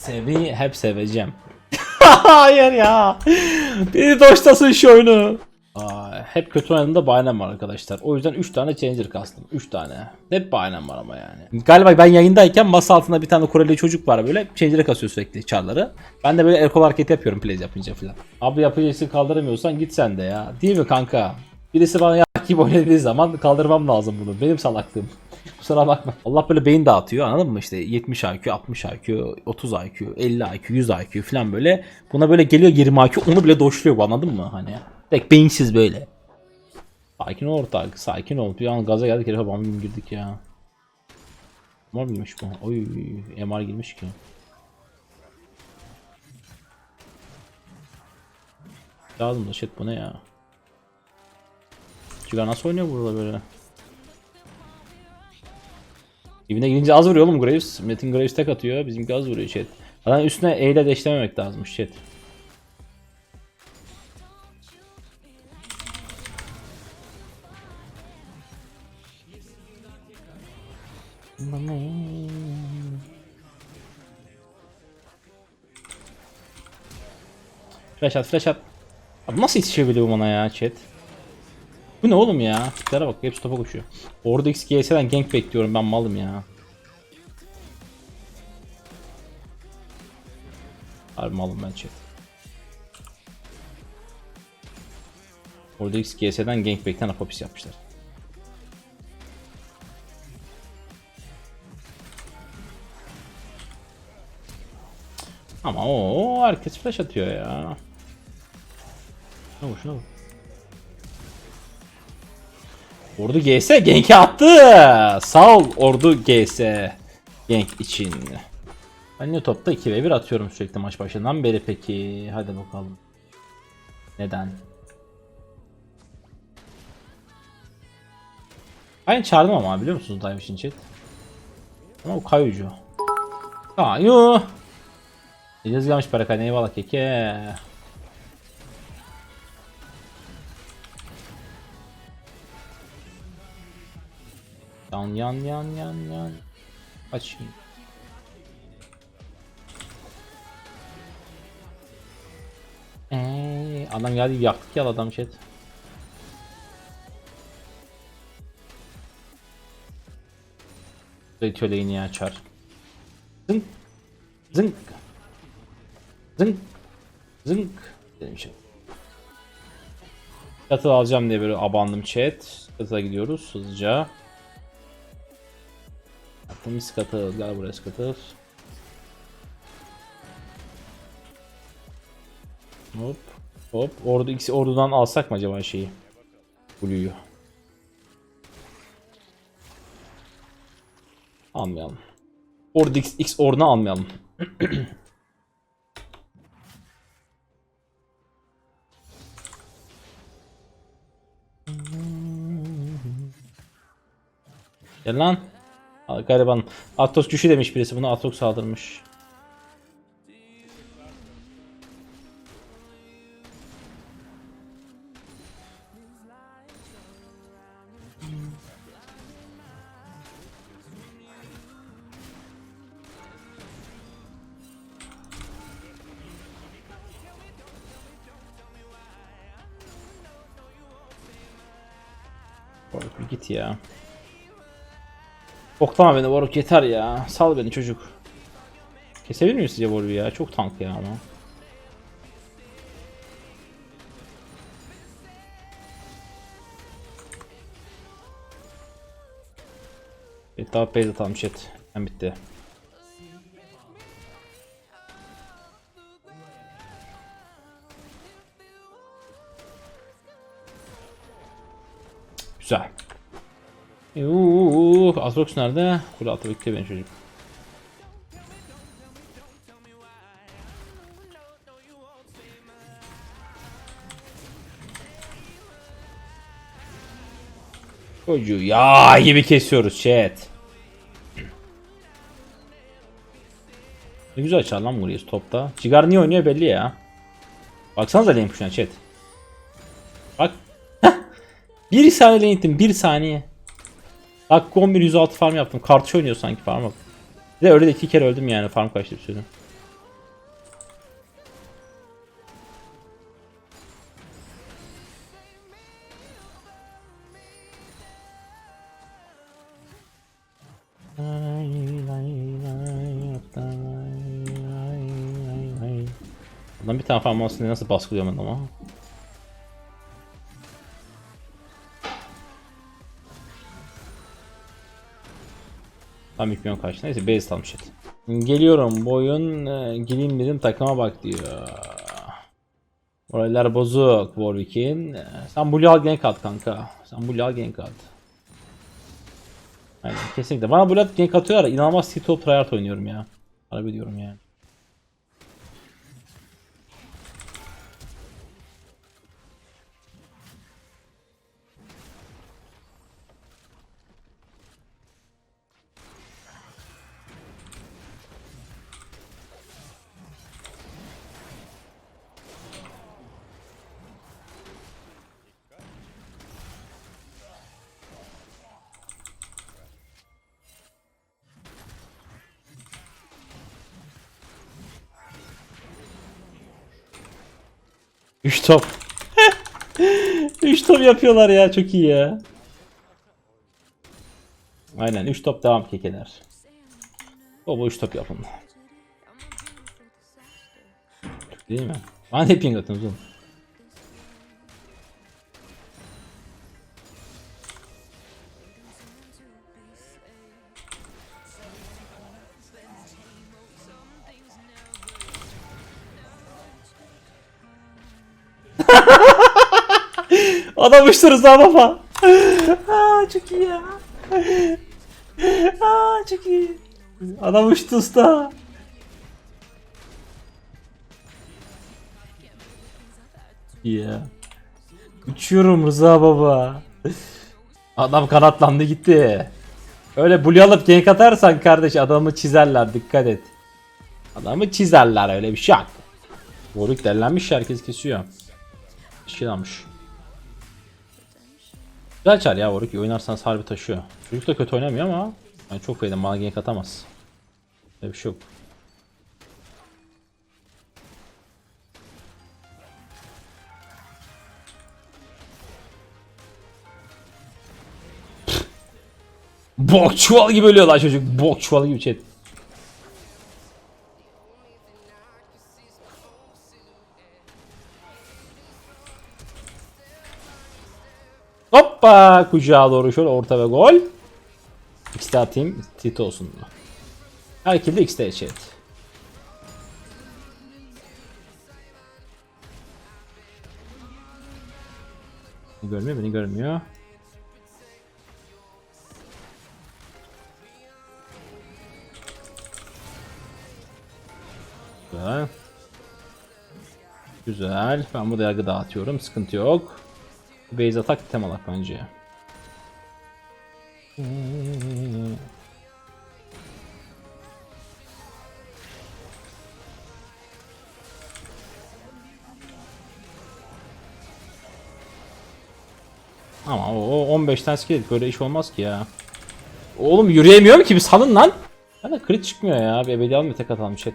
Sevi hep seveceğim. Hayır ya. Beni doştasın şu oyunu. Aa, hep kötü oynadığımda bahanem var arkadaşlar. O yüzden 3 tane changer kastım. 3 tane. Hep bahanem var ama yani. Galiba ben yayındayken masa altında bir tane Koreli çocuk var böyle. Changer kasıyor sürekli çarları. Ben de böyle el kol hareket yapıyorum play yapınca falan. Abi yapıcısı kaldıramıyorsan git sen de ya. Değil mi kanka? Birisi bana ya gibi oynadığı zaman kaldırmam lazım bunu. Benim salaklığım. Kusura bakma. Allah böyle beyin dağıtıyor anladın mı? İşte 70 IQ, 60 IQ, 30 IQ, 50 IQ, 100 IQ falan böyle. Buna böyle geliyor 20 IQ onu bile doşluyor bu anladın mı? Hani tek beyinsiz böyle. Sakin ol ortak, sakin ol. Bir an gaza geldik herife bam girdik ya. MR girmiş bu. Oy, MR girmiş ki. Lazım da shit bu ne ya? Cigar nasıl oynuyor burada böyle? Dibine girince az vuruyor oğlum Graves. Metin Graves tek atıyor. Bizimki az vuruyor chat. Zaten üstüne E ile deşlememek lazımmış chat. Flash at flash at. Abi nasıl yetişebiliyor bana ya chat? Bu ne oğlum ya? Tiplere bak hepsi topa koşuyor. Orada X GS'den gank bekliyorum ben malım ya. Harbi malım ben chat. Orada X GS'den gank bekleyen apopis yapmışlar. Ama o herkes flash atıyor ya. Şuna bak şuna. Ordu GS gank attı. Sağ ol Ordu GS gank için. Ben niye topta 2 ve 1 atıyorum sürekli maç başından beri peki. Hadi bakalım. Neden? Ben çağırdım ama biliyor musunuz dive için chat? Ama o kayucu. Kayu. Gecez gelmiş para kaydı eyvallah keke. Yan yan yan yan yan. Açayım. Eee adam geldi yaktık ya adam chat. Şöyle yine açar. Zınk. Zınk. Zınk. Zınk. Dedim şey. Katıl alacağım diye böyle abandım chat. Katıla gidiyoruz hızlıca. Temiz katıl. Gel buraya. Hop. Hop. Ordu X ordudan alsak mı acaba şeyi? Blue'yu. Almayalım. Ordu X, X ordunu almayalım. Gel lan. Gariban. Atos güçlü demiş birisi. Buna Atok saldırmış. Git ya. Boklama beni Warwick yeter ya. Sal beni çocuk. Kesebilir miyiz sizce Warwick'i ya? Çok tank ya ama. Evet daha base atalım chat. Hem bitti. Güzel. Yuuu, Atrox nerede? Kule altı bekliyor beni çocuk. Çocuğu ya gibi kesiyoruz chat. Ne güzel çar lan Murius topta. Cigar niye oynuyor belli ya. Baksanıza lane push'una chat. Bak. bir saniye lane ittim. Bir saniye. Dakika 11 106 farm yaptım. Kartuş oynuyor sanki farm bak. Bir de öyle de iki kere öldüm yani farm kaçtı bir sürü. Adam bir tane farm olsun diye nasıl baskılıyorum ama. Tam ilk milyon kaç. Neyse base almış et. Geliyorum bu oyun e, gireyim bizim takıma bak diyor. Oralar bozuk Warwick'in. E, Sen Blue al gank at kanka. Sen Blue al gank at. Aynen kesinlikle. Bana Blue gank atıyorlar. İnanılmaz City of Tryhard oynuyorum ya. Harbi diyorum yani. Üç top. Üç top yapıyorlar ya çok iyi ya. Aynen 3 top devam kekeler. Baba 3 top yapın. Değil mi? Bana hep ping atın oğlum. Adam uçturuz ha baba. Aa, çok iyi ya. Aa, çok iyi. Adam uçtu usta. Ya. Uçuyorum Rıza baba. Adam kanatlandı gitti. Öyle blue alıp gank atarsan kardeş adamı çizerler dikkat et. Adamı çizerler öyle bir şey yok. Warwick delilenmiş herkes kesiyor. Şey almış. Güzel çar ya Warwick oynarsanız harbi taşıyor. Çocuk da kötü oynamıyor ama yani çok faydalı bana gank atamaz. Öyle bir şey yok. Bok çuval gibi ölüyor lan çocuk. Bok çuval gibi chat. Hoppa kucağa doğru şöyle orta ve gol. X'de atayım. Tit olsun? Her kilde X'de chat. Beni görmüyor, beni görmüyor. Güzel. Güzel. Ben burada yargı dağıtıyorum. Sıkıntı yok. Base atak tem alak bence. Ama o 15 tane skill böyle iş olmaz ki ya. Oğlum yürüyemiyorum ki bir salın lan. Ya da crit çıkmıyor ya. Bir ebedi almıyor tek atalım chat.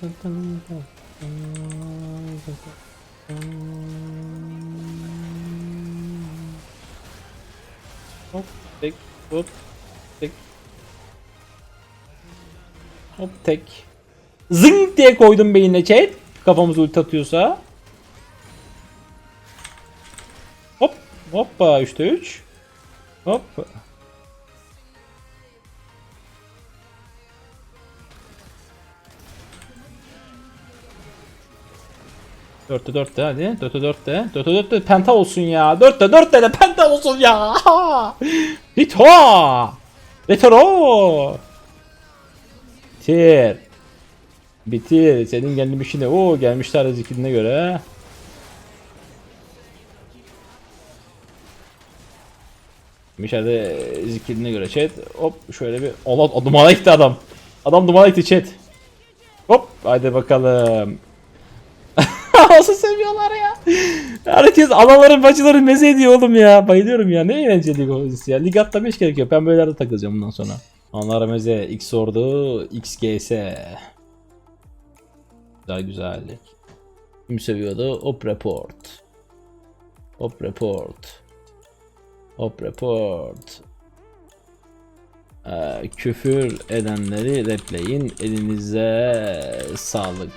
Hop tek hop tek Hop tek Zing diye koydum beynine chat Kafamız ulti atıyorsa Hop hoppa 3'te 3 Hop Dörtte dörtte hadi. Dörtte dörtte. Dörtte dörtte penta olsun ya. Dörtte dörtte de penta olsun ya. Rito. Retro. Bitir. Bitir. Senin geldiğin işine. Oo gelmişler zikrine göre. Gelmişler zikrine göre chat. Hop şöyle bir. Allah dumana gitti adam. Adam dumana gitti chat. Hop haydi bakalım. Nasıl seviyorlar ya. Herkes anaların bacıları meze ediyor oğlum ya. Bayılıyorum ya. Ne eğlenceli oyuncusu ya. Lig atla 5 gerekiyor. Ben böylelerde takılacağım bundan sonra. Analara meze. X ordu. XGS. Güzel güzel. Kim seviyordu? Hop report. Hop report. Hop report. Ee, küfür edenleri repleyin. Elinize sağlık.